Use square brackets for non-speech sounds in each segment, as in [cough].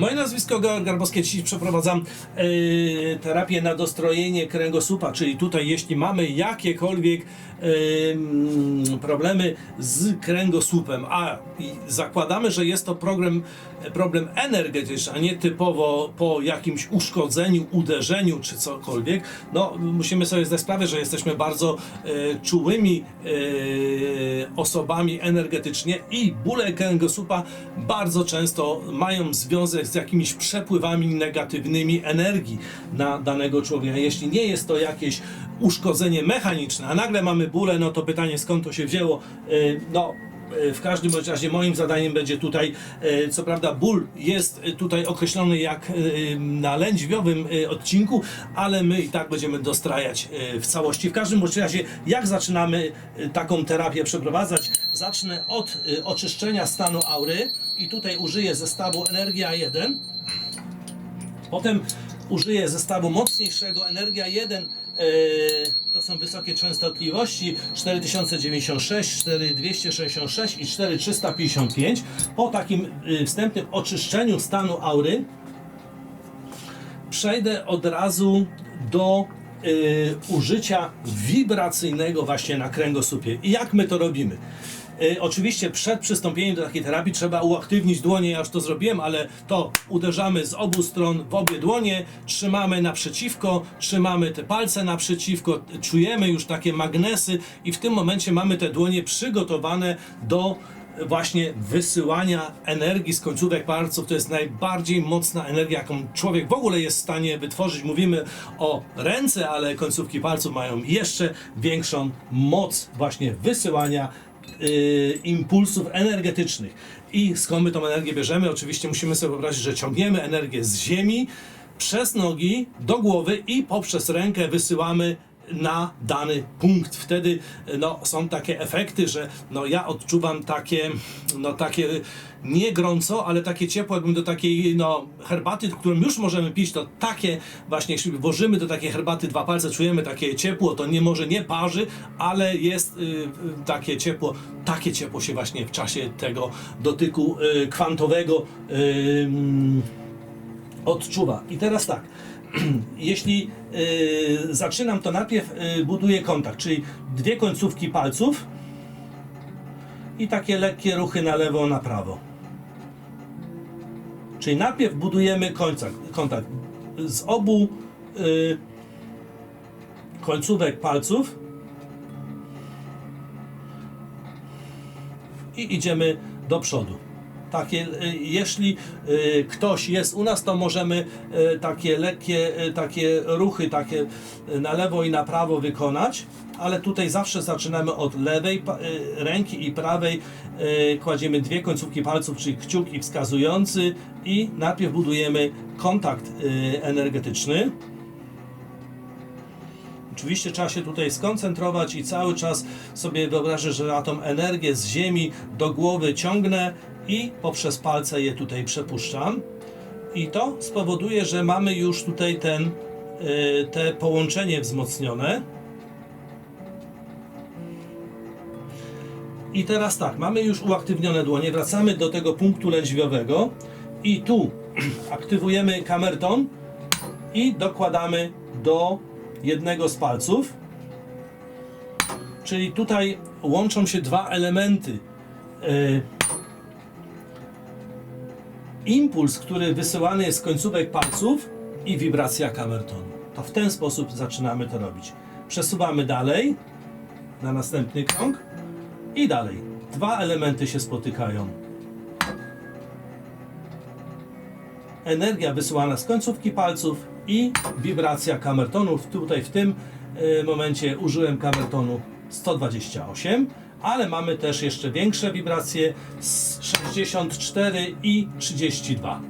Moje nazwisko Georg Garbowski, dziś przeprowadzam e, terapię na dostrojenie kręgosłupa, czyli tutaj jeśli mamy jakiekolwiek mm, problemy z kręgosłupem, a zakładamy, że jest to problem, problem energetyczny, a nie typowo po jakimś uszkodzeniu, uderzeniu czy cokolwiek, no musimy sobie zdać sprawę, że jesteśmy bardzo e, czułymi e, osobami energetycznie i bóle kręgosłupa bardzo często mają związek z jakimiś przepływami negatywnymi energii na danego człowieka. Jeśli nie jest to jakieś uszkodzenie mechaniczne, a nagle mamy bóle, no to pytanie skąd to się wzięło? Yy, No, w każdym razie moim zadaniem będzie tutaj, yy, co prawda ból jest tutaj określony jak yy, na lędźwiowym odcinku, ale my i tak będziemy dostrajać w całości. W każdym razie, jak zaczynamy taką terapię przeprowadzać? Zacznę od oczyszczenia stanu aury i tutaj użyję zestawu Energia 1. Potem użyję zestawu mocniejszego Energia 1. e, to są wysokie częstotliwości 4096, 4266 i 4355. Po takim e, wstępnym oczyszczeniu stanu aury przejdę od razu do y, użycia wibracyjnego właśnie na kręgosłupie. I jak my to robimy? Y, oczywiście przed przystąpieniem do takiej terapii trzeba uaktywnić dłonie, ja już to zrobiłem, ale to uderzamy z obu stron w obie dłonie, trzymamy naprzeciwko, trzymamy te palce naprzeciwko, czujemy już takie magnesy i w tym momencie mamy te dłonie przygotowane do właśnie wysyłania energii z końcówek palców. To jest najbardziej mocna energia, jaką człowiek w ogóle jest w stanie wytworzyć. Mówimy o ręce, ale końcówki palców mają jeszcze większą moc właśnie wysyłania yy, impulsów energetycznych. I skąd my tą energię bierzemy? Oczywiście musimy sobie wyobrazić, że ciągniemy energię z ziemi przez nogi do głowy i poprzez rękę wysyłamy na dany punkt. Wtedy no, są takie efekty, że no, ja odczuwam takie, no, takie nie gorąco, ale takie ciepło, jakbym do takiej no, herbaty, którą już możemy pić, to takie właśnie, jeśli włożymy do takiej herbaty dwa palce, czujemy takie ciepło, to nie może nie parzy, ale jest y, y, takie ciepło, takie ciepło się właśnie w czasie tego dotyku y, kwantowego y, odczuwa. I teraz tak, [clears throat] jeśli y, zaczynam, to najpierw y, buduję kontakt, czyli dwie końcówki palców i takie lekkie ruchy na lewo, na prawo. Czyli najpierw budujemy kontakt, kontakt z obu y, końcówek palców i idziemy do przodu. Takie, y, jeśli y, ktoś jest u nas, to możemy y, takie lekkie takie ruchy takie na lewo i na prawo wykonać, ale tutaj zawsze zaczynamy od lewej ręki i prawej kładziemy dwie końcówki palców, czyli kciuk i wskazujący i najpierw budujemy kontakt energetyczny. Oczywiście trzeba się tutaj skoncentrować i cały czas sobie wyobrażę, że ja tą energię z ziemi do głowy ciągnę i poprzez palce je tutaj przepuszczam. I to spowoduje, że mamy już tutaj ten, y, te połączenie wzmocnione. I teraz tak, mamy już uaktywnione dłonie, wracamy do tego punktu lędźwiowego i tu [clears throat] aktywujemy kamerton i dokładamy do jednego z palców. Czyli tutaj łączą się dwa elementy. Impuls, który wysyłany jest z końcówek palców i wibracja kamertonu. To w ten sposób zaczynamy to robić. Przesuwamy dalej na następny krąg i dalej. Dwa elementy się spotykają. energia wysyłana z końcówki palców i wibracja kamertonu. Tutaj w tym y, momencie użyłem kamertonu 128, ale mamy też jeszcze większe wibracje z 64 i 32.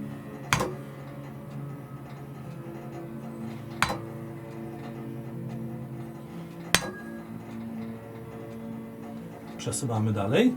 Przesuwamy dalej.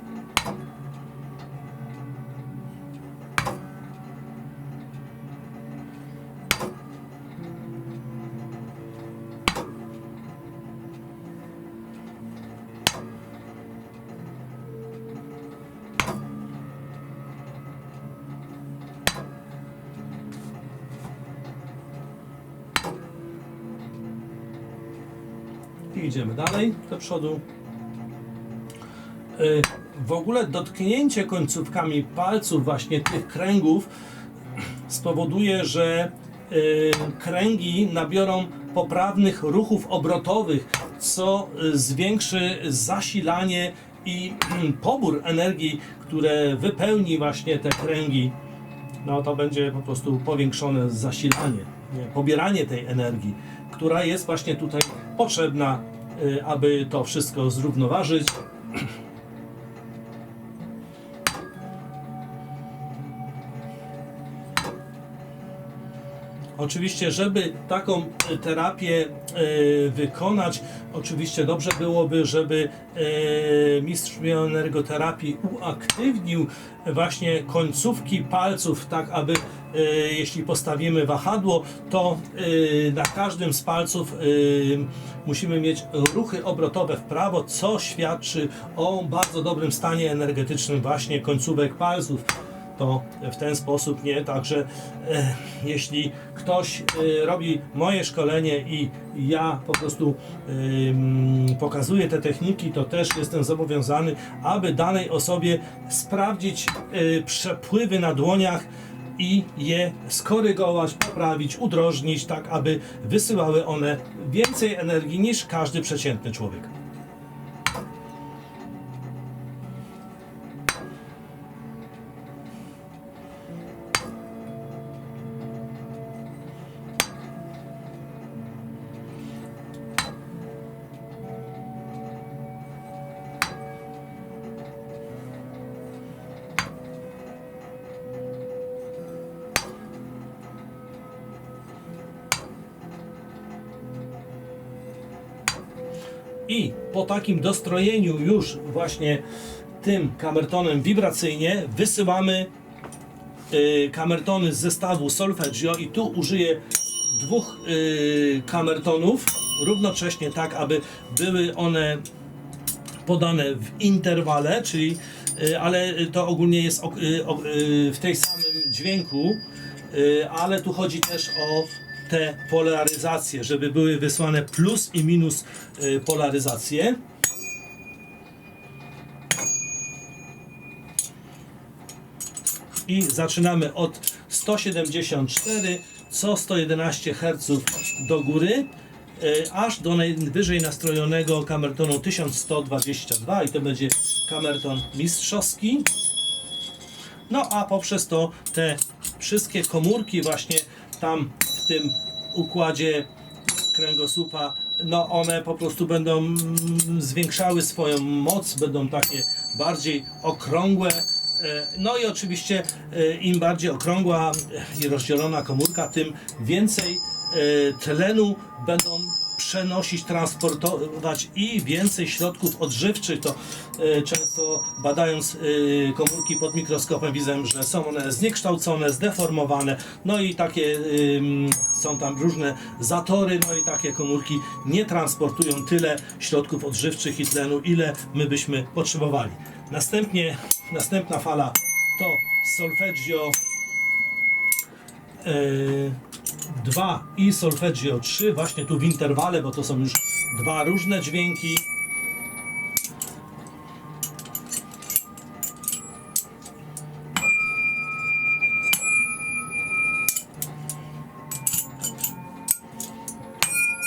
Idziemy dalej do przodu. Y, W ogóle dotknięcie końcówkami palców właśnie tych kręgów spowoduje, że y, kręgi nabiorą poprawnych ruchów obrotowych, co y, zwiększy zasilanie i mm, pobór energii, które wypełni właśnie te kręgi. No to będzie po prostu powiększone zasilanie, nie? pobieranie tej energii, która jest właśnie tutaj potrzebna, aby to wszystko zrównoważyć. Oczywiście, żeby taką e, terapię e, wykonać, oczywiście dobrze byłoby, żeby e, mistrz bioenergoterapii uaktywnił właśnie końcówki palców, tak aby jeśli postawimy wahadło, to e, na każdym z palców e, musimy mieć ruchy obrotowe w prawo, co świadczy o bardzo dobrym stanie energetycznym właśnie końcówek palców to w ten sposób nie. Także e, jeśli ktoś e, robi moje szkolenie i ja po prostu ym, pokazuję te techniki, to też jestem zobowiązany, aby danej osobie sprawdzić e, przepływy na dłoniach i je skorygować, poprawić, udrożnić, tak aby wysyłały one więcej energii niż każdy przeciętny człowiek. Po takim dostrojeniu już właśnie tym kamertonem wibracyjnie wysyłamy y, kamertony z zestawu Solfeggio i tu użyję dwóch y, kamertonów. Równocześnie tak, aby były one podane w interwale, czyli y, ale to ogólnie jest y, y, w tej samym dźwięku, ale tu chodzi też o te polaryzacje, żeby były wysłane plus i minus y, polaryzacje. I zaczynamy od 174 co 111 Hz do góry e, aż do najwyżej nastrojonego kamertonu 1122 i to będzie kamerton mistrzowski. No a poprzez to te wszystkie komórki właśnie tam w tym układzie kręgosłupa, no one po prostu będą mm, zwiększały swoją moc, będą takie bardziej okrągłe. E, No i oczywiście e, im bardziej okrągła i rozdzielona komórka, tym więcej e, tlenu będą przenosić, transportować i więcej środków odżywczych. To e, często badając e, komórki pod mikroskopem widzę, że są one zniekształcone, zdeformowane, no i takie ym, są tam różne zatory, no i takie komórki nie transportują tyle środków odżywczych i tlenu, ile my byśmy potrzebowali. Następnie, następna fala to solfeggio 2 i solfeggio 3, właśnie tu w interwale, bo to są już dwa różne dźwięki.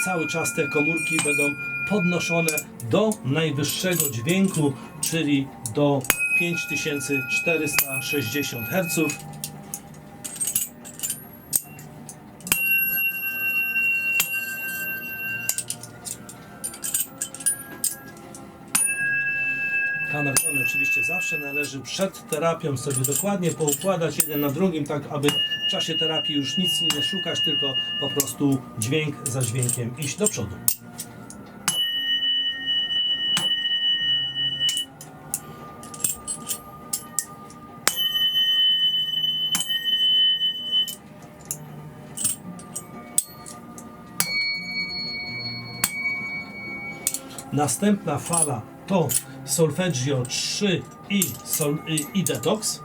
Cały czas te komórki będą podnoszone do najwyższego dźwięku, czyli do 5460 Hz. Należy przed terapią sobie dokładnie poukładać jeden na drugim, tak aby w czasie terapii już nic nie szukać, tylko po prostu dźwięk za dźwiękiem iść do przodu. Następna fala to solfeggio 3 i, sol, i, i detox.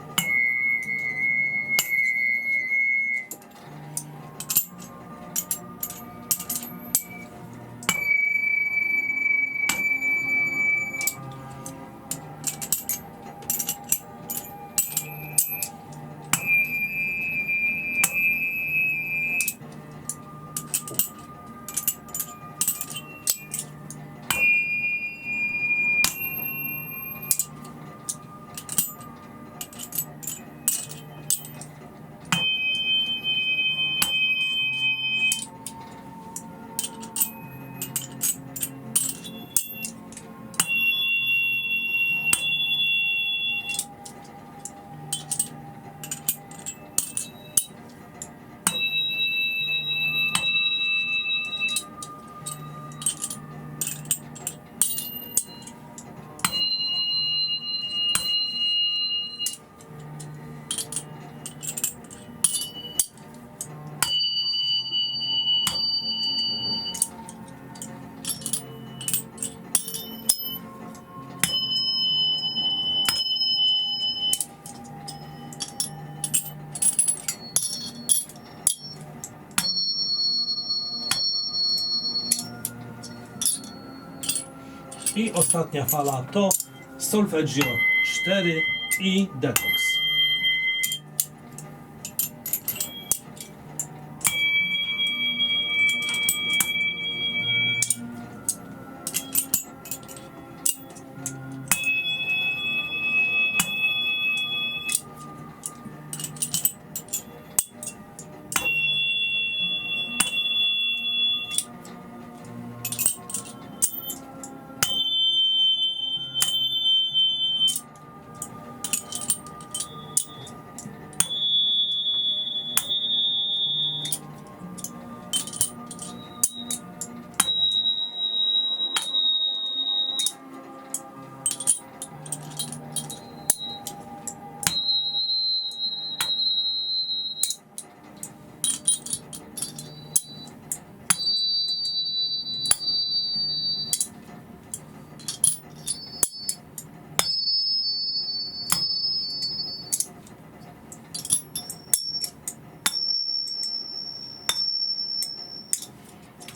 I ostatnia fala to Solfeggio 4 i Detox.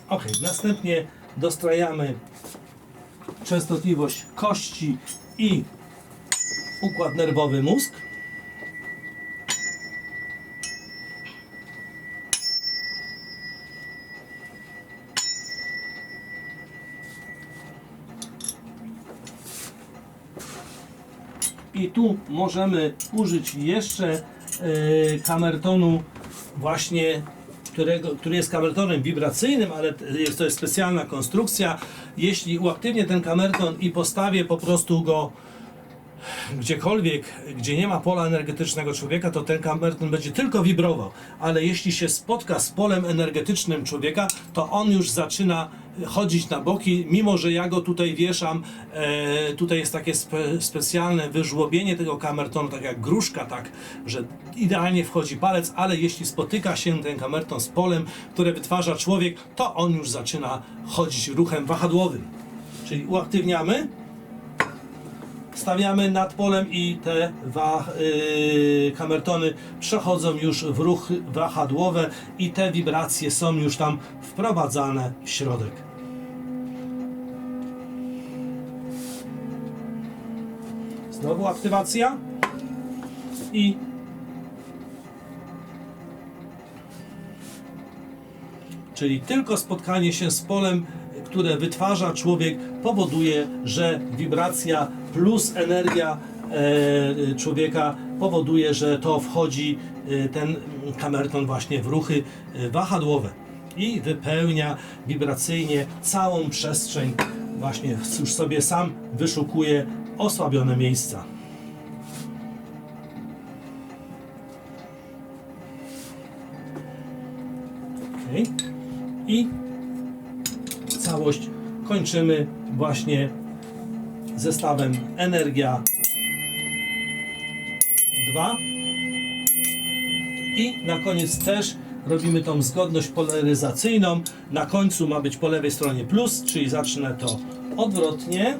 Ok, następnie dostrajamy częstotliwość kości i układ nerwowy mózg. I tu możemy użyć jeszcze e, kamertonu właśnie, którego, który jest kamertonem wibracyjnym, ale jest to jest specjalna konstrukcja. Jeśli uaktywnię ten kamerton i postawię po prostu go gdziekolwiek, gdzie nie ma pola energetycznego człowieka, to ten kamerton będzie tylko wibrował. Ale jeśli się spotka z polem energetycznym człowieka, to on już zaczyna chodzić na boki, mimo że ja go tutaj wieszam. E, tutaj jest takie spe, specjalne wyżłobienie tego kamertonu, tak jak gruszka, tak, że idealnie wchodzi palec, ale jeśli spotyka się ten kamerton z polem, które wytwarza człowiek, to on już zaczyna chodzić ruchem wahadłowym. Czyli uaktywniamy stawiamy nad polem i te yy, kamertony przechodzą już w ruchy wahadłowe i te wibracje są już tam wprowadzane w środek. Znowu aktywacja i Czyli tylko spotkanie się z polem, które wytwarza człowiek, powoduje, że wibracja plus energia e, człowieka powoduje, że to wchodzi e, ten kamerton właśnie w ruchy e, wahadłowe i wypełnia wibracyjnie całą przestrzeń. Właśnie już sobie sam wyszukuje osłabione miejsca. Okay i całość kończymy właśnie zestawem Energia 2 i na koniec też robimy tą zgodność polaryzacyjną. Na końcu ma być po lewej stronie plus, czyli zacznę to odwrotnie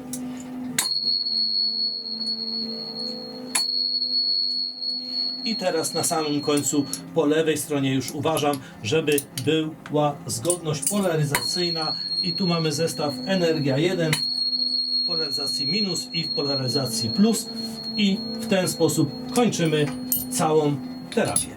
I teraz na samym końcu po lewej stronie już uważam, żeby była zgodność polaryzacyjna i tu mamy zestaw energia 1 w polaryzacji minus i w polaryzacji plus i w ten sposób kończymy całą terapię.